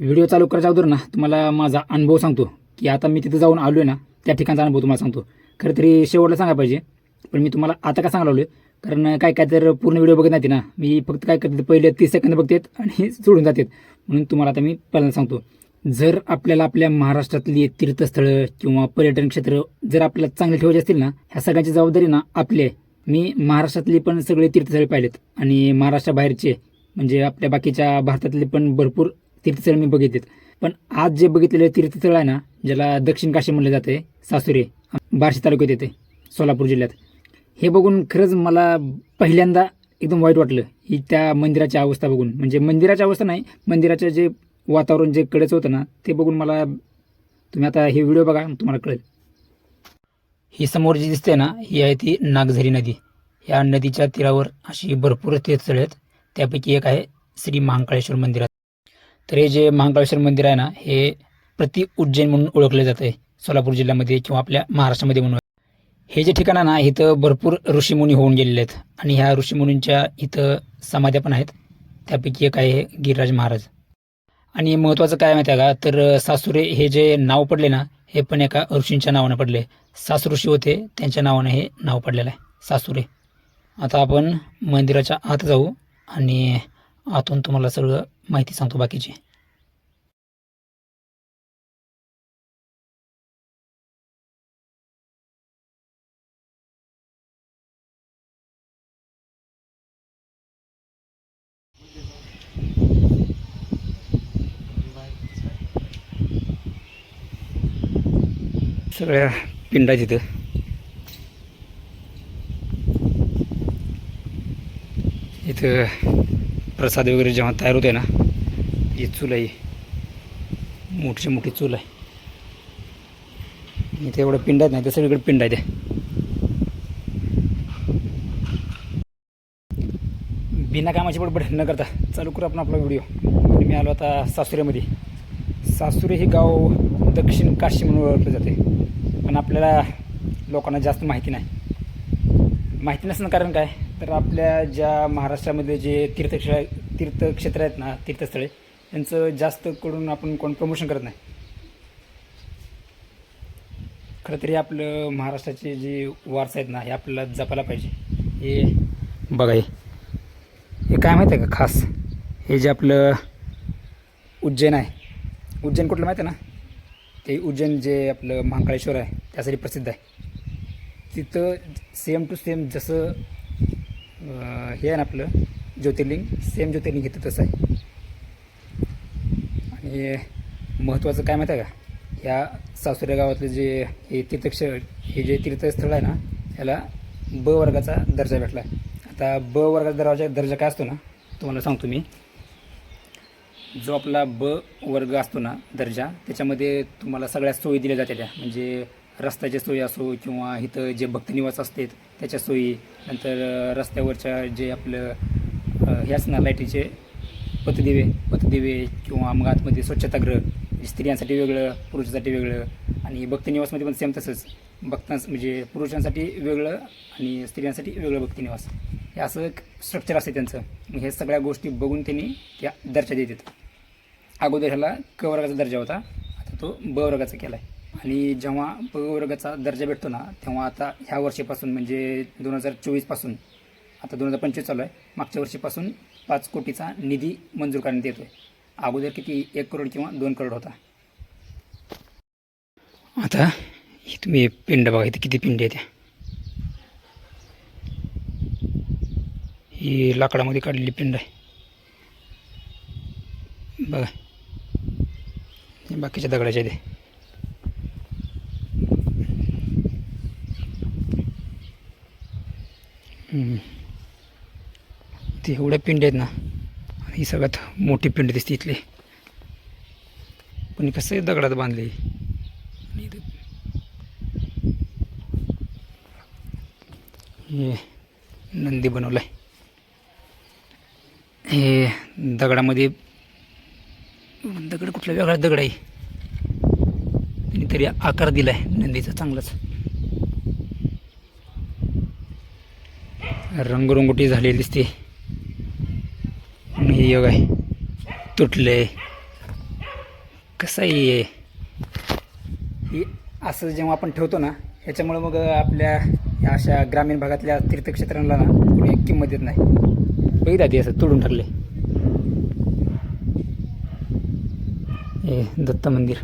Video चालू करायच्या अगोदर ना तुम्हाला माझा अनुभव सांगतो. की आता मी तिथं जाऊन आलो आहे ना त्या ठिकाणचा अनुभव तुम्हाला सांगतो. खरं तरी शेवटला सांगायला पाहिजे पण मी तुम्हाला आता का सांगायला आहे कारण काय काय तर पूर्ण व्हिडिओ बघत नाही ना मी फक्त काय करते पहिले तीस सेकंद बघतात आणि सोडून जातात म्हणून तुम्हाला आता मी पहिल्यांदा सांगतो जर आपल्याला आपल्या महाराष्ट्रातली तीर्थस्थळं किंवा पर्यटन क्षेत्र जर आपल्याला चांगले ठेवायचे असतील ना ह्या सगळ्यांची जबाबदारी ना आपली. आहे मी महाराष्ट्रातली पण सगळे तीर्थस्थळे पाहिलेत आणि महाराष्ट्राबाहेरचे म्हणजे आपल्या बाकीच्या भारतातले पण भरपूर तीर्थस्थळ मी बघितलेत. पण आज जे बघितलेलं तीर्थस्थळ आहे ना ज्याला दक्षिण काशी म्हणलं जाते सासुरे बार्शी तालुक्यात येते सोलापूर जिल्ह्यात. हे बघून खरंच मला पहिल्यांदा एकदम वाईट वाटलं ही त्या मंदिराची अवस्था बघून. म्हणजे मंदिराची अवस्था नाही मंदिराचं जे वातावरण जे कडेचं होतं ना ते बघून मला तुम्ही आता हे व्हिडिओ बघा तुम्हाला कळेल. ही समोर जी दिसते ना ही आहे ती नागझरी नदी. या नदीच्या तीरावर अशी भरपूर तीर्थस्थळे आहेत. त्यापैकी एक आहे श्री महाकाळेश्वर मंदिरात. तर हे जे महाकाळेश्वर मंदिर आहे ना हे प्रति उज्जैन म्हणून ओळखले जाते सोलापूर जिल्ह्यामध्ये किंवा आपल्या महाराष्ट्रामध्ये म्हणून. हे जे ठिकाण आहे ना इथं भरपूर ऋषीमुनी होऊन गेलेले आहेत. आणि ह्या ऋषीमुनींच्या इथं समाध्या पण आहेत. त्यापैकी एक आहे गिरिराज महाराज. आणि महत्त्वाचं काय माहिती आहे का? तर सासुरे हे जे नाव पडले ना हे पण एका ऋषींच्या नावानं पडले. सास ऋषी होते त्यांच्या नावानं हे नाव पडलेलं आहे सासुरे. आता आपण मंदिराच्या आत जाऊ आणि आतून तुम्हाला सगळं माहिती सांगतो बाकीची सगळ्या पिंडा तिथं इथं प्रसाद वगैरे जेव्हा तयार होते ना ही चूल आहे. मोठीची मोठी चूल आहे. इथे एवढं पिंड आहेत नाही तर सगळीकडे पिंड आहे ते बिना कामाची बडबड न करता चालू करू आपण आपला व्हिडिओ. मी आलो आता सासुरेमध्ये सासुरे हे गाव दक्षिण काशी म्हणून ओळखलं जाते. पण आपल्याला लोकांना जास्त माहिती नाही. माहिती नसणं कारण काय? तर आपल्या ज्या महाराष्ट्रामध्ये जे तीर्थक्षेत्र तीर्थक्षेत्र आहेत ना तीर्थस्थळे त्यांचं जास्त करून आपण कोण प्रमोशन करत नाही. खरं तरी आपलं महाराष्ट्राचे जे वारसा आहेत ना हे आपल्याला जपायला पाहिजे. हे बघा हे. काय माहिती आहे का खास? हे जे आपलं उज्जैन आहे. उज्जैन कुठलं माहिती आहे ना? ते उज्जैन जे आपलं महाकाळेश्वर आहे त्यासाठी प्रसिद्ध आहे. तिथं सेम टू सेम जसं हे आहे ना आपलं ज्योतिर्लिंग. सेम ज्योतिर्लिंग इथं तसं आहे. आणि महत्त्वाचं काय माहिती आहे का? ह्या सासुऱ्या गावातलं जे हे तीर्थक्ष हे जे तीर्थस्थळ आहे ना ह्याला ब वर्गाचा दर्जा भेटला आहे. आता ब वर्गाचा दर्जा दर्जा काय असतो ना? तुम्हाला सांगतो मी. जो आपला ब वर्ग असतो ना दर्जा त्याच्यामध्ये तुम्हाला सगळ्या सोयी दिल्या जाते त्या. म्हणजे रस्त्याच्या सोयी असो किंवा इथं जे भक्तनिवास असतात त्याच्या सोयी नंतर रस्त्यावरच्या जे आपलं ह्याच हे ना लाईटीचे पतदिवे पतदिवे किंवा मग आतमध्ये स्वच्छतागृह स्त्रियांसाठी वेगळं पुरुषांसाठी वेगळं आणि भक्तनिवासमध्ये पण सेम तसंच. भक्तांस म्हणजे पुरुषांसाठी वेगळं आणि स्त्रियांसाठी वेगळं भक्तनिवास. हे असं एक स्ट्रक्चर असते त्यांचं. मग हे सगळ्या गोष्टी बघून त्यांनी त्या दर्जा देतात. अगोदर ह्याला क वर्गाचा दर्जा होता. आता तो ब वर्गाचा केला आहे आणि जेव्हा पवर्गाचा वर्गाचा दर्जा भेटतो ना तेव्हा आता ह्या वर्षीपासून म्हणजे दोन हजार चोवीसपासून आता दोन हजार पंचवीस चालू आहे मागच्या वर्षीपासून पाच कोटीचा निधी मंजूर करण्यात येतो आहे अगोदर किती? एक करोड किंवा दोन करोड होता. आता ही तुम्ही पिंड बघा इथे किती पिंड आहे ही लाकडामध्ये काढलेली पिंड आहे. बघा. बाकीच्या दगडाच्या ते ते एवढ्या पिंड आहेत ना ही सगळ्यात मोठी पिंड दिसते इथली. पण कसं दगडात बांधली. आणि हे नंदी बनवलाय. हे दगडामध्ये दगड कुठला वेगळा दगड आहे. तरी आकार दिलाय नंदीचा चांगलाच. रंगरंगोटी झालेली दिसते. आणि हे योग आहे तुटले कसं आहे ही असं जेव्हा आपण ठेवतो ना ह्याच्यामुळं मग आपल्या या अशा ग्रामीण भागातल्या तीर्थक्षेत्रांना ना कोणी किंमत देत नाही. बघितलं ते असं तोडून ठरले हे दत्त मंदिर.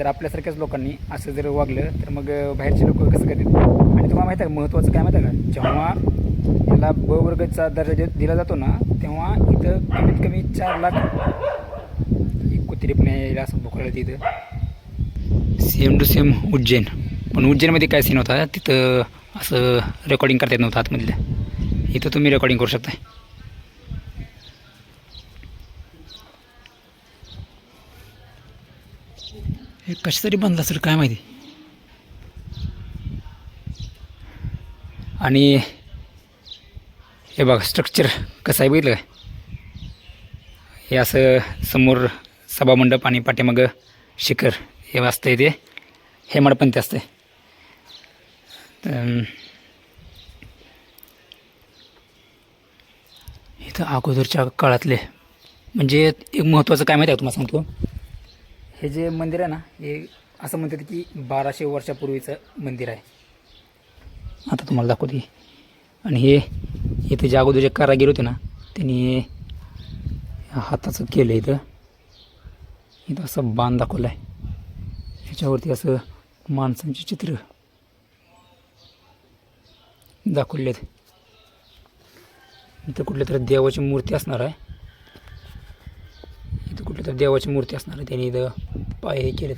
जर आपल्यासारख्याच लोकांनी असं जर वागलं तर मग बाहेरचे लोक कसं करतात आणि तुम्हाला माहिती आहे का महत्त्वाचं काय माहिती आहे का? जेव्हा याला ब वर्गचा दर्जा दिला जातो ना तेव्हा इथं कमीत कमी चार लाख एक कुत्री पण यायला असं भोकळलं तिथं सेम टू सेम उज्जैन. पण उज्जैनमध्ये काय सीन होता? तिथं असं रेकॉर्डिंग करता येत नव्हतं आतमधल्या इथं तुम्ही रेकॉर्डिंग करू शकता हे कशासाठी बांधलं असेल काय माहिती? आणि हे बघा स्ट्रक्चर कसं आहे बघितलं काय हे असं समोर सभामंडप आणि पाठीमागं शिखर हे असतं ते. हे हेमाडपंथी असते तर इथं अगोदरच्या काळातले म्हणजे एक महत्त्वाचं काय माहिती आहे तुम्हाला सांगतो? हे जे मंदिर आहे ना हे असं म्हणतात की बाराशे वर्षापूर्वीचं मंदिर आहे. आता तुम्हाला दाखवते. आणि हे इथे जे अगोदर जे कारागीर होते ना त्यांनी हाताचं केलं इथं. इथं असं बांध दाखवलं आहे ह्याच्यावरती असं माणसांची चित्र दाखवले आहेत इथं कुठल्या तरी देवाची मूर्ती असणार आहे. तर देवाची मूर्ती असणार आहे. त्यांनी इथं पाय हे केलेत.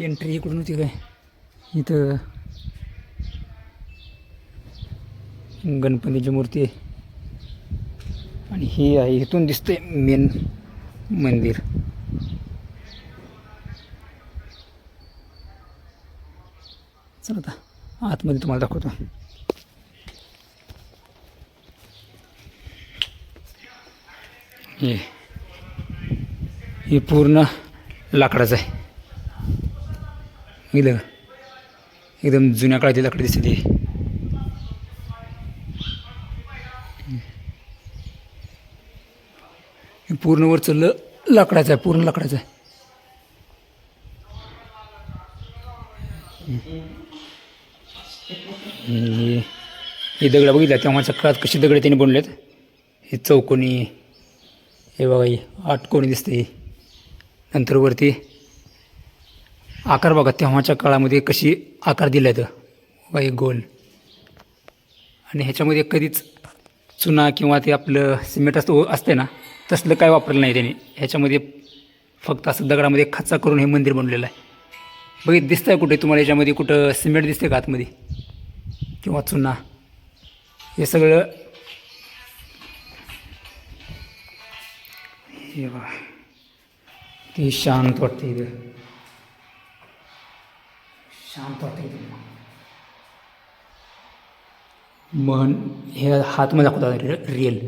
एंट्री इकडून होती काय? इथं गणपतीची मूर्ती आहे. आणि ही आहे इथून दिसतंय मेन मंदिर. चला आता आतमध्ये तुम्हाला दाखवतो. हे. हे पूर्ण लाकडाचं आहे. इथं एकदम जुन्या काळातली लाकडं दिसते हे पूर्ण वरचं ल लाकडाचं आहे पूर्ण लाकडाचं आहे. हे दगडं बघितलं बघितल्या तेव्हाच्या काळात कशी दगडं त्यांनी बनलेत? हे चौकोनी हे बघा ही आठ कोणी दिसते नंतर वरती आकार बघा तेव्हाच्या काळामध्ये कशी आकार दिला तर बघा हे गोल. आणि ह्याच्यामध्ये कधीच चुना किंवा ते आपलं सिमेंट असतं असते ना तसलं काय वापरलं नाही त्याने. ह्याच्यामध्ये फक्त असं दगडामध्ये खच्चा करून हे मंदिर बनलेलं आहे. बघित दिसतं आहे कुठे? तुम्हाला याच्यामध्ये कुठं सिमेंट दिसते का आतमध्ये? किंवा चुना? हे सगळं हे बघा ते शांत वाटते इथं. शांत वाटते इथे. मन हे हातमध्ये दाखवतात रिअल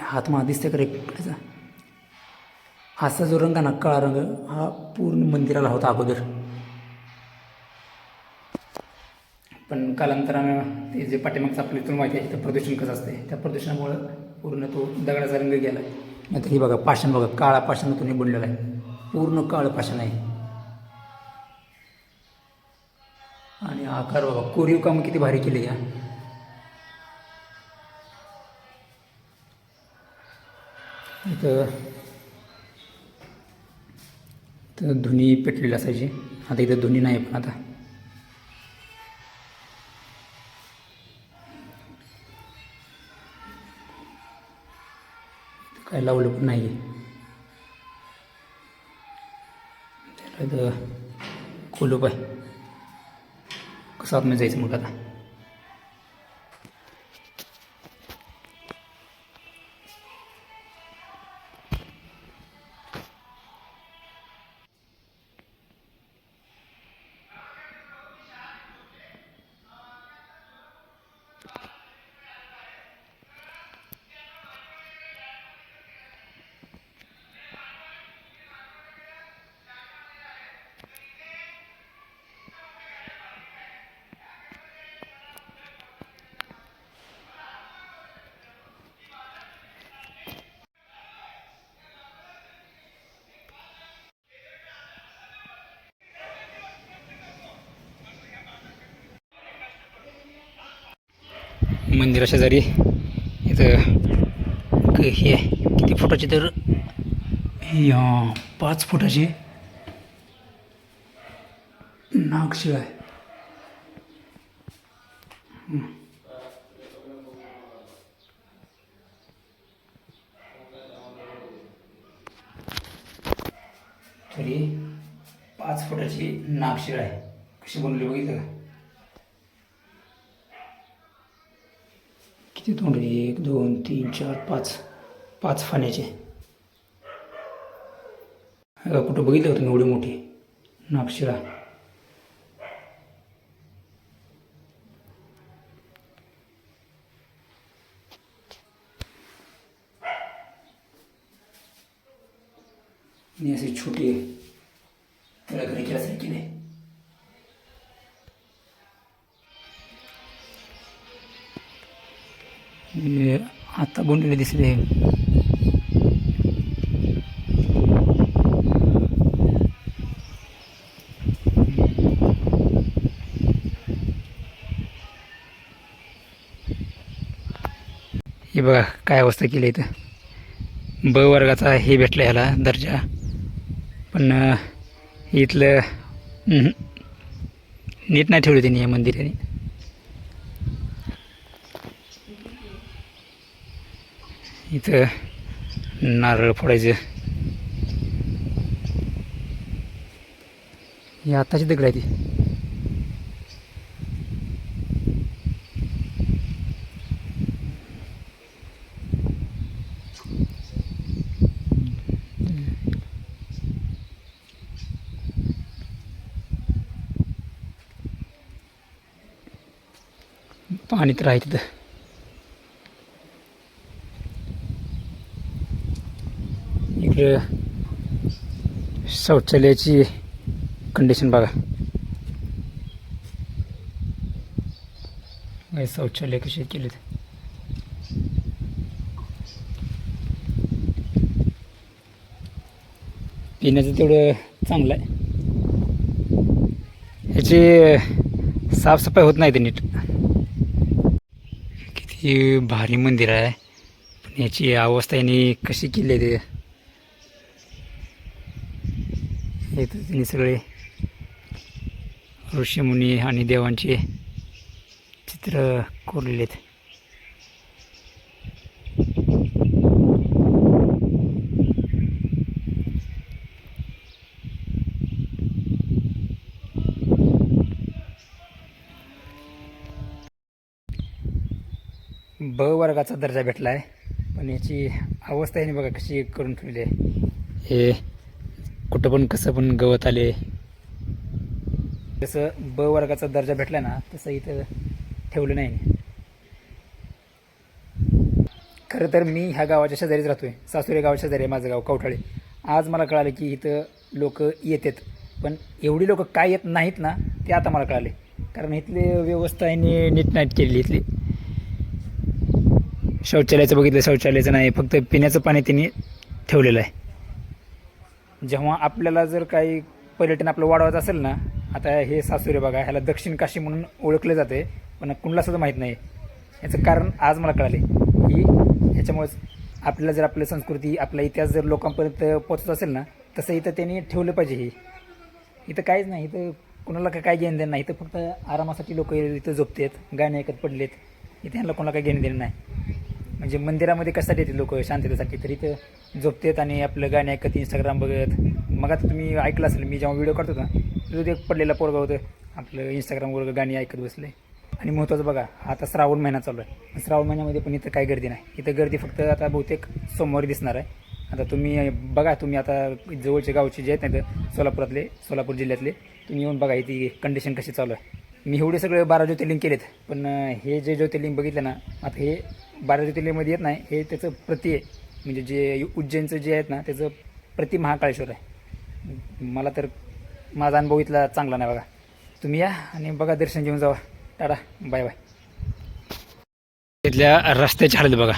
हातमध्ये दिसते का रे? त्याचा. हाचा जो रंग आहे ना काळा रंग हा पूर्ण मंदिराला होता अगोदर. पण कालांतरानं ते जे पाठीमागचं आपल्या इथून माहिती आहे तर प्रदूषण कसं असते त्या प्रदूषणामुळं पूर्ण तो दगडाचा रंग गेला नाहीतर हे बघा पाषाण बघा काळा पाषाण तुम्ही बनलेला आहे. पूर्ण काळं पाषाण आहे. आणि आकार बघा कोरीव कामं किती भारी केले या. इथं इथं धुनी पेटलेली असायची. आता इथं धुनी नाही पण आता. काय लावलं पण नाही त्याला इथं कुलूप आहे कसं आतमध्ये जायचं मग आता? मंदिरा शेजारी इथं हे आहे. किती फुटाचे तर? पाच फुटाची. नागशिळ आहे तरी पाच फुटाची नागशिळ आहे. कशी बनवली बघितलं का? किती तोंड एक दोन तीन चार पाच. पाच फाण्याचे. हे कुठं बघितलं होतं एवढी मोठी? नागशिळा असे छोटे दिसले हे बघा काय अवस्था केली इथं. ब वर्गाचा हे भेटला ह्याला दर्जा. पण इथलं नीट नाही ठेवलं त्यांनी या मंदिराने. इथं नारळ फोडायचं. ही आत्ताची दगड आहे ती पाणी तर आहे तिथं. इकडं शौचालयाची कंडिशन बघा. शौचालय कसे केले पिण्याचं तेवढं चांगलं आहे ह्याची साफसफाई होत नाही ते नीट. किती भारी मंदिर आहे. पण याची अवस्था यांनी कशी केली आहे ते? हे तर सगळे ऋषीमुनी आणि देवांचे चित्र कोरलेले आहेत ब वर्गाचा दर्जा भेटला आहे पण याची अवस्था याने बघा कशी करून ठेवली आहे. हे कुठं पण कसं पण गवत आले. जसं ब वर्गाचा दर्जा भेटला ना तसं इथं ठेवलं नाही. खरं तर मी ह्या गावाच्या शेजारीच राहतोय. सासुरे गावाच्या शेजारी आहे माझं गाव कवठाळे. आज मला कळालं की इथं लोक येतात. पण एवढी लोक काय येत नाहीत ना ते आता मला कळाले. कारण इथली व्यवस्था यांनी नीटनाट केलेली इथली. शौचालयाचं बघितलं शौचालयाचं नाही फक्त पिण्याचं पाणी त्यांनी ठेवलेलं आहे. जेव्हा आपल्याला जर काही पर्यटन आपलं वाढवायचं असेल ना आता हे सासुरे बघा ह्याला दक्षिण काशी म्हणून ओळखलं जाते पण कुणाला सुद्धा माहीत नाही. याचं कारण आज मला कळाले. की ह्याच्यामुळेच आपल्याला जर आपली संस्कृती आपला इतिहास जर लोकांपर्यंत पोचत असेल ना तसं इथं त्यांनी ठेवलं पाहिजे हे. इथं काहीच नाही इथं कुणाला काय काय घेणं देणं नाही इथं फक्त आरामासाठी लोक इथं झोपतात गाणे ऐकत पडलेत. इथे ह्यांना कोणाला काही घेणं देणं नाही. म्हणजे मंदिरामध्ये कशासाठी येते लोक? शांततेसाठी तर इथं झोपतात आणि आपलं गाणे ऐकत इंस्टाग्राम बघत. मग आता तुम्ही ऐकलं असेल मी जेव्हा व्हिडिओ काढतो ना तिथं एक पडलेला पोरगा होतं. आपलं इंस्टाग्रामवर गाणी ऐकत बसले. आणि महत्त्वाचं बघा आता श्रावण महिना चालू आहे. श्रावण महिन्यामध्ये पण इथं काही गर्दी नाही. इथं गर्दी फक्त आता बहुतेक सोमवारी दिसणार आहे. आता तुम्ही बघा तुम्ही आता जवळचे गावचे जे आहेत ना तर सोलापुरातले सोलापूर जिल्ह्यातले तुम्ही येऊन बघा इथे कंडिशन कशी चालू आहे. मी एवढे सगळे बारा ज्योतिर्लिंग केलेत पण हे जे ज्योतिर्लिंग बघितलं ना आता हे बारा ज्योतिर्लिंगमध्ये येत नाही. हे त्याचं प्रति आहे. म्हणजे जे उज्जैनचं जे आहेत ना त्याचं प्रति महाकाळेश्वर आहे. मला तर माझा अनुभव इथला चांगला नाही बघा. तुम्ही या आणि बघा दर्शन घेऊन जावा. टाटा. Bye bye. इथल्या रस्त्याच्या हालत बघा.